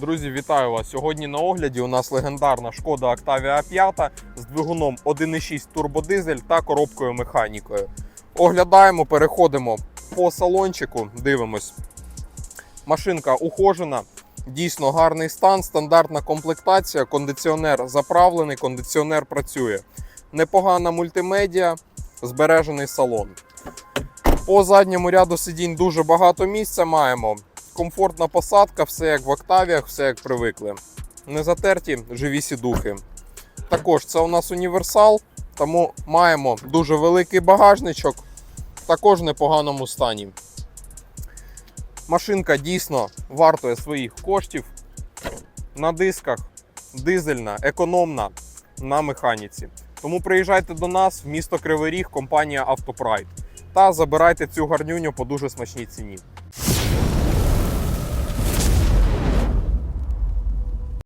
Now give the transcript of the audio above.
Друзі, вітаю вас! Сьогодні на огляді у нас легендарна шкода Octavia 5 з двигуном 1.6 турбодизель та коробкою механікою. Оглядаємо, переходимо по салончику, дивимось. Машинка ухожена, дійсно гарний стан, стандартна комплектація, кондиціонер заправлений, кондиціонер працює. Непогана мультимедіа, збережений салон. По задньому ряду сидінь дуже багато місця маємо. Комфортна посадка, все як в Октавіях, все як привикли. Не затерті живі сідухи. Також це у нас універсал, тому маємо дуже великий багажничок, також в непоганому стані. Машинка дійсно вартує своїх коштів. На дисках, дизельна, економна на механіці. Тому приїжджайте до нас в місто Кривий Ріг, компанія Автопрайд та забирайте цю гарнюню по дуже смачній ціні.